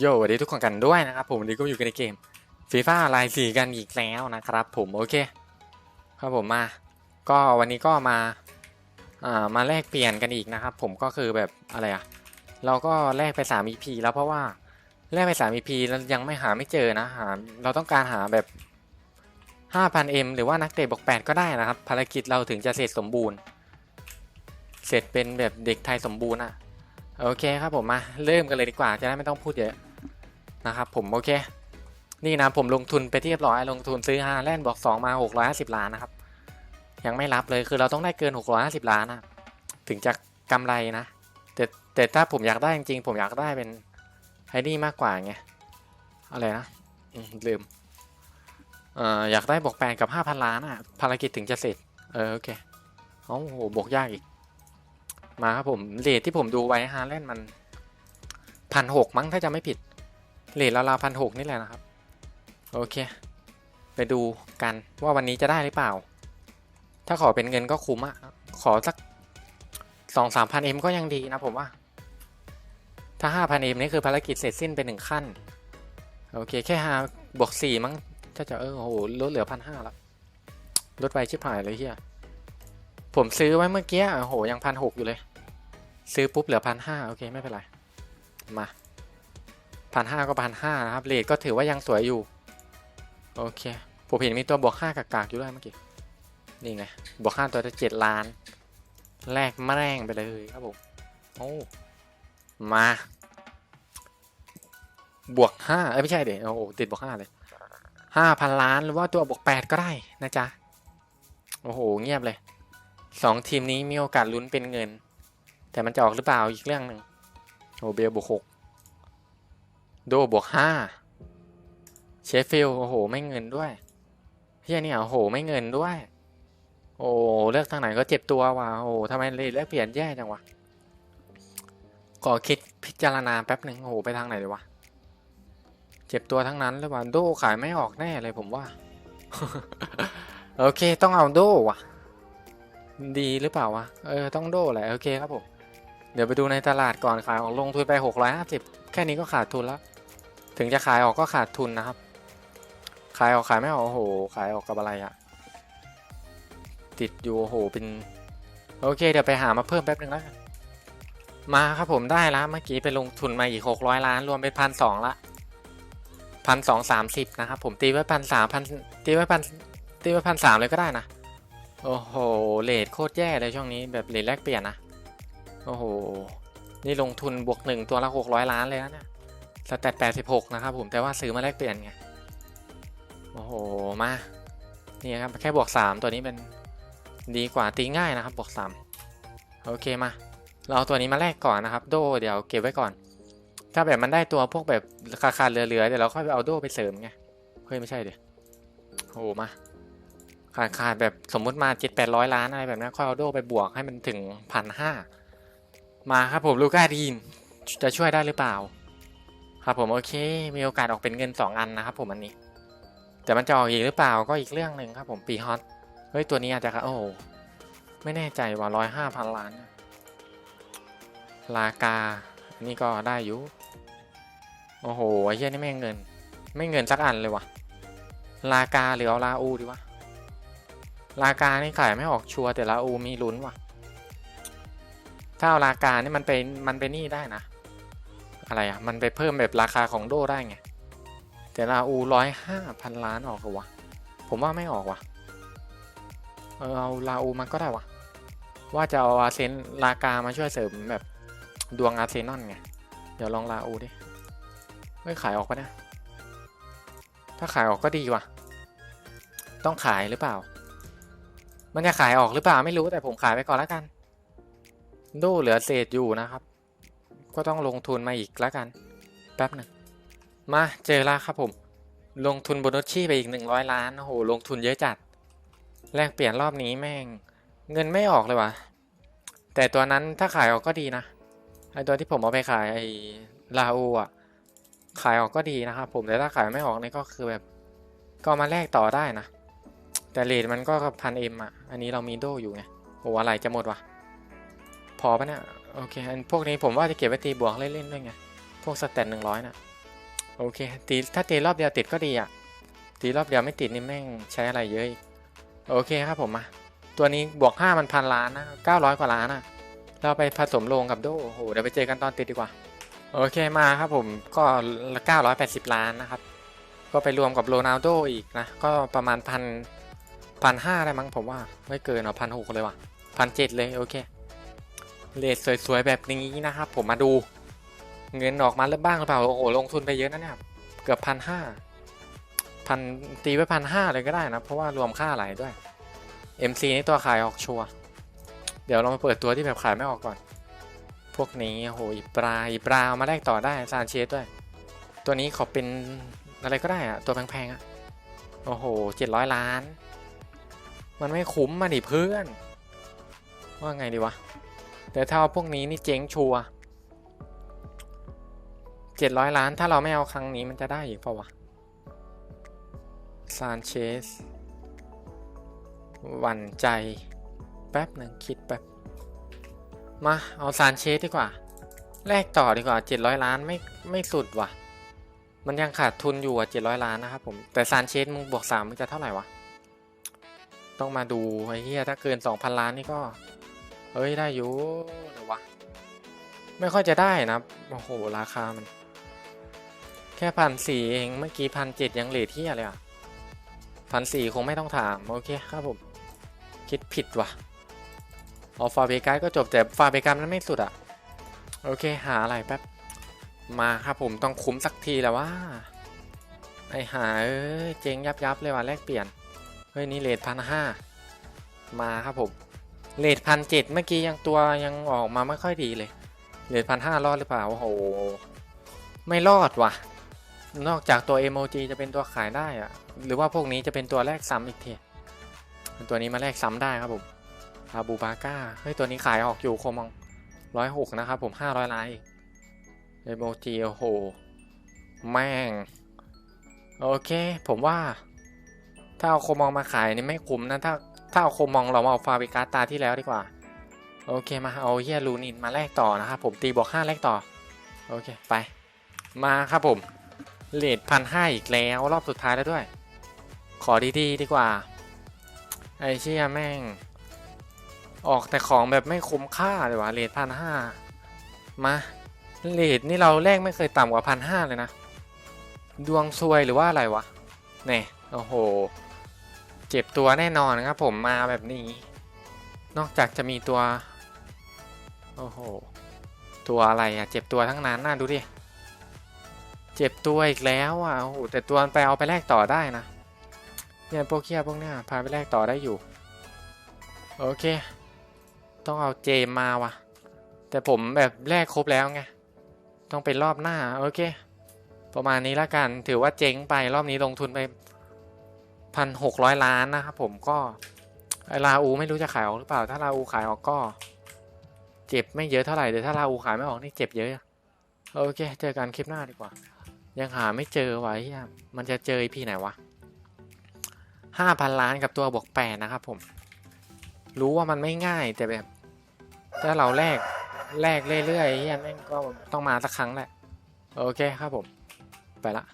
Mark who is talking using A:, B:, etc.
A: โยสวัสดีทุกคนกันด้วยนะครับผมวันนี้ก็อยู่กันในเกมฟีฟ่าไลน์สี่กันอีกแล้วนะครับผมโอเคครับผมมา ก็วันนี้ก็มาอ่ามาแลกเปลี่ยนกันอีกนะครับ ผมก็คือแบบอะไรอะเราก็แลกไป3 EP แล้วเพราะว่าแลกไป3 EP แล้วยังไม่หาไม่เจอนะหาเราต้องการหาแบบ 5,000M หรือว่านักเตะบอก8ก็ได้นะครับ ภารกิจเราถึงจะเสร็จสมบูรณ์ เสร็จเป็นแบบเด็กไทยสมบูรณ์อะ โอเคครับผมมาเริ่มกันเลยดีกว่าจะได้ไม่ต้องพูดเยอะนะครับผมโอเค นี่นะผมลงทุนไปที่เรียบร้อยลงทุนซื้อฮาแลนด์บอกสองมาหกร้อยห้าสิบล้านนะครับ ยังไม่รับเลยคือเราต้องได้เกินหกร้อยห้าสิบล้านนะถึงจะกำไรนะแต่แต่ถ้าผมอยากได้จริงๆ ผมอยากได้เป็นไฮนี่มากกว่าไงอะไรนะลืมเอ่ออยากได้บอกแปดกับห้าพันล้านอะภารกิจถึงจะเสร็จเออโอเคโอ้โหบวกยากอีก มาครับผมเลทที่ผมดูไว้ฮาแลนด์มันพันหกมั้งถ้าจะไม่ผิดเลทราวๆพันหกนี่แหละนะครับ โอเค ไปดูกันว่าวันนี้จะได้หรือเปล่า ถ้าขอเป็นเงินก็คุ้มอะขอสักสองสามพันเอ็มก็ยังดีนะผมว่า ถ้าห้าพันเอ็มนี่คือภารกิจเสร็จสิ้นไปหนึ่งขั้น โอเค แค่หาบวกสี่มั้งถ้าจะเออโอ้โหลดเหลือพันห้าแล้วลดไปชิบหายเลยเฮียผมซื้อไว้เมื่อกี้โอ้โหยังพันหกอยู่เลย ซื้อปุ๊บเหลือพันห้าโอเคไม่เป็นไร มาพันห้าก็พันห้านะครับเลทก็ถือว่ายังสวยอยู่ โอเคผมเห็นมีตัวบวกห้ากากๆอยู่ด้วยเมื่อกี้นี่ไงบวกห้าตัวจะเจ็ดล้าน แลกแม่งไปเลยครับผมโอ้มา บวกห้าเอ้ยไม่ใช่เดี๋ยวโอ้ติดบวกห้าเลยห้าพันล้านหรือว่าตัวบวกแปดก็ได้นะจ๊ะโอ้โหเงียบเลยสองทีมนี้มีโอกาสลุ้นเป็นเงิน แต่มันจะออกหรือเปล่าอีกเรื่องหนึ่งโอเบลบวกหกโดบวกห้าเชฟฟิลโอ้โห ไม่เงินด้วยเฮียเนี่ยโอ้โห ไม่เงินด้วย โอ้เลือกทางไหนก็เจ็บตัวว่ะโอ้ทำไมเลยเลือกเปลี่ยนแย่จังวะขอคิดพิจารณาแป๊บหนึ่งโอ้โหไปทางไหนเลยวะเจ็บตัวทั้งนั้นเลยว่ะโดขายไม่ออกแน่เลยผมว่า โอเคต้องเอาโดว่ะ ดีหรือเปล่าวะเออต้องโดแหละโอเคครับผม เดี๋ยวไปดูในตลาดก่อนขายออกลงทุนไปหกร้อยห้าสิบแค่นี้ก็ขาดทุนแล้ว ถึงจะขายออกก็ขาดทุนนะครับ ขายออกขายไม่ออกโอ้โห ขายออกกับอะไรอะติดอยู่โอ้โหเป็นโอเค เดี๋ยวไปหามาเพิ่มแป๊บนึงแล้วกันมาครับผมได้แล้วเมื่อกี้ไปลงทุนมาอีกหกร้อยล้านรวมเป็นพันสองละพันสองสามสิบนะครับผมตีไว้พันสามพันตีไว้พันตีไว้พันสามเลยก็ได้นะ โอ้โหเลทโคตรแย่เลยช่วงนี้แบบเลทแลกเปลี่ยนนะ โอ้โห นี่ลงทุนบวกหนึ่งตัวละหกร้อยล้านเลยนะเนี่ยสแตทแปดสิบหกนะครับผมแต่ว่าซื้อมาแลกเปลี่ยนไง โอ้โห มา นี่ครับ แค่บวกสามตัวนี้เป็นดีกว่าตีง่ายนะครับบวกสามโอเคมา เราเอาตัวนี้มาแลกก่อนนะครับ โดเดี๋ยวเก็บไว้ก่อน ถ้าแบบมันได้ตัวพวกแบบขาขาดๆเหลือๆเดี๋ยวเราค่อยไปเอาโดไปเสริมไง เฮ้ยไม่ใช่เดี๋ยวโอ้โหมาขาดขาดแบบสมมุติมาเจ็ดแปดร้อยล้านอะไรแบบนี้ค่อยเอาโดไปบวกให้มันถึงพันห้า มาครับผมลูก้าดีนจะช่วยได้หรือเปล่า ครับผมโอเค มีโอกาสออกเป็นเงินสองอันนะครับผมอันนี้ แต่มันจะออกอีกหรือเปล่าก็อีกเรื่องหนึ่งครับผมปีฮอตเฮ้ยตัวนี้อาจจะครับโอ้ไม่แน่ใจว่าร้อยห้าพันล้านลากาอันนี้ก็ได้อยู่โอ้โหไอ้เหี้ยนี่ไม่เงิน ไม่เงินสักอันเลยวะลากาหรือเอาลาอูดีวะลากานี่ขายไม่ออกชัวร์แต่ลาอูมีลุ้นว่ะ ถ้าเอาลากานี่มันไปมันไปนี่ได้นะ อะไรอะ มันไปเพิ่มแบบราคาของโดได้ไง แต่ลาอูร้อยห้าพันล้านออกหรอวะ ผมว่าไม่ออกว่ะเออเอาลาอูมันก็ได้วะ ว่าจะเอาอาเซนลากามาช่วยเสริมแบบดวงอาเซนอลไง เดี๋ยวลองลาอูดิไม่ขายออกปะเนี่ย ถ้าขายออกก็ดีว่ะ ต้องขายหรือเปล่า มันจะขายออกหรือเปล่าไม่รู้แต่ผมขายไปก่อนแล้วกัน โดเหลือเศษอยู่นะครับ ก็ต้องลงทุนมาอีกแล้วกัน แป๊บหนึ่งมาเจอแล้วครับผม ลงทุนโบนัสชี่ไปอีกหนึ่งร้อยล้าน โอ้โห ลงทุนเยอะจัด แลกเปลี่ยนรอบนี้แม่ง เงินไม่ออกเลยวะแต่ตัวนั้นถ้าขายออกก็ดีนะ ไอตัวที่ผมเอาไปขายไอลาอูอะ ขายออกก็ดีนะครับผม แต่ถ้าขายไม่ออกนี่ก็คือแบบ ก็มาแลกต่อได้นะ แต่เลทมันก็พันเอ็มอะ อันนี้เรามีโดอยู่ไง โอ้อะไรจะหมดวะ พอปะเนี่ยโอเคอันพวกนี้ผมว่าจะเก็บไว้ตีบวกเล่นๆด้วยไงพวกสแตทหนึ่งร้อยน่ะโอเคตีถ้าตีรอบเดียวติดก็ดีอะตีรอบเดียวไม่ติดนี่แม่งใช้อะไรเยอะอีกโอเคครับผมมาตัวนี้บวกห้ามันพันล้านนะเก้าร้อยกว่าล้านนะเราไปผสมลงกับโดโอ้โหเดี๋ยวไปเจอกันตอนติดดีกว่า โอเคมาครับผมก็เก้าร้อยแปดสิบล้านนะครับ ก็ไปรวมกับโรนัลโดอีกนะก็ประมาณพันพันห้าได้มั้งผมว่าไม่เกินหรอพันหกเลยว่ะพันเจ็ดเลยโอเค เลทสวยๆแบบนี้นะครับ ผมมาดูเงินออกมาเริ่มบ้างหรือเปล่า โอ้โห ลงทุนไปเยอะนะเนี่ย เกือบพันห้าพันตีไว้พันห้าเลยก็ได้นะ เพราะว่ารวมค่าอะไรด้วย MC นี่ตัวขายออกชัว เดี๋ยวเรามาเปิดตัวที่แบบขายไม่ออกก่อน พวกนี้โอ้โหอีปลาอีปลาเอามาแลกต่อได้ซานเชสด้วย ตัวนี้ขอเป็นอะไรก็ได้อะตัวแพงๆอะโอ้โหเจ็ดร้อยล้าน มันไม่คุ้มมาดิเพื่อน ว่าไงดีวะ แต่ถ้าเอาพวกนี้นี่เจ๊งชัวร์เจ็ดร้อยล้านถ้าเราไม่เอาครั้งนี้มันจะได้อีกเปล่าวะซานเชสหวั่นใจ แป๊บหนึ่งคิดแป๊บ มา เอาซานเชสดีกว่า แลกต่อดีกว่าเจ็ดร้อยล้านไม่ไม่สุดว่ะ มันยังขาดทุนอยู่อะเจ็ดร้อยล้านนะครับผม แต่ซานเชสมึงบวกสามมันจะเท่าไหร่วะ ต้องมาดูไอ้เหี้ยถ้าเกินสองพันล้านนี่ก็ เฮ้ย ได้อยู่เดี๋ยววะ ไม่ค่อยจะได้นะ โอ้โห ราคามัน แค่พันสี่เอง เมื่อกี้พันเจ็ดยังเลทที่อะไรอะพันสี่คงไม่ต้องถาม โอเคครับผม คิดผิดว่ะออฟาเบกัสก็จบแต่ฟาเบกัสมันไม่สุดอะ โอเค หาอะไรแป๊บ มาครับผมต้องคุ้มสักทีแล้วว่า ไอหาเอ้ยเจ๊งยับยับเลยว่ะแลกเปลี่ยน เฮ้ย นี่เลทพันห้ามาครับผม เลทพันเจ็ดเมื่อกี้ยังตัวยังออกมาไม่ค่อยดีเลยเลทพันห้ารอดหรือเปล่า โอ้โห ไม่รอดว่ะ นอกจากตัว emoji จะเป็นตัวขายได้อะหรือว่าพวกนี้จะเป็นตัวแรกซ้ำอีกทีตัวนี้มาแลกซ้ำได้ครับผมอาบูบาก้า เฮ้ยตัวนี้ขายออกอยู่โคมองร้อยหกนะครับผมห้าร้อยลานเอโมจิโอ้โห แม่ง โอเค ผมว่า ถ้าเอาโคมองมาขายนี่ไม่คุ้มนะถ้า ถ้าเอาโคมองเรามาเอาฟาบิกาตาที่แล้วดีกว่า โอเคมาเอาเฮียลูนินมาแลกต่อนะครับผมตีบวกห้าแลกต่อ โอเคไป มาครับผมเลทพันห้าอีกแล้วรอบสุดท้ายแล้วด้วย ขอดีๆดีกว่า ไอเชี่ยแม่ง ออกแต่ของแบบไม่คุ้มค่าเลยวะเลทพันห้ามาเลทนี่เราแลกไม่เคยต่ำกว่าพันห้าเลยนะ ดวงซวยหรือว่าอะไรวะ เนี่ยโอ้โห เจ็บตัวแน่นอนนะครับผมมาแบบนี้ นอกจากจะมีตัว โอ้โห ตัวอะไรอะเจ็บตัวทั้งนั้นน่าดูดิ เจ็บตัวอีกแล้วอะ โอ้โห แต่ตัวไปเอาไปแลกต่อได้นะ เนี่ยพวกเคียพวกเนี้ยพาไปแลกต่อได้อยู่ โอเค ต้องเอาเจมมาว่ะ แต่ผมแบบแลกครบแล้วไง ต้องเป็นรอบหน้า โอเค ประมาณนี้ละกัน ถือว่าเจ๊งไปรอบนี้ลงทุนไป พันหกร้อยล้านนะครับผมก็ลาอูไม่รู้จะขายออกหรือเปล่า ถ้าลาอูขายออกก็ เจ็บไม่เยอะเท่าไหร่แต่ถ้าลาอูขายไม่ออกนี่เจ็บเยอะโอเค เจอกันคลิปหน้าดีกว่า ยังหาไม่เจอวะเฮียมันจะเจอพี่ไหนวะห้าพันล้านกับตัวบวกแปดนะครับผม รู้ว่ามันไม่ง่ายแต่แบบ ถ้าเราแลกแลกเรื่อยๆเฮียแม่งก็ต้องมาสักครั้งแหละ โอเคครับผม ไปละ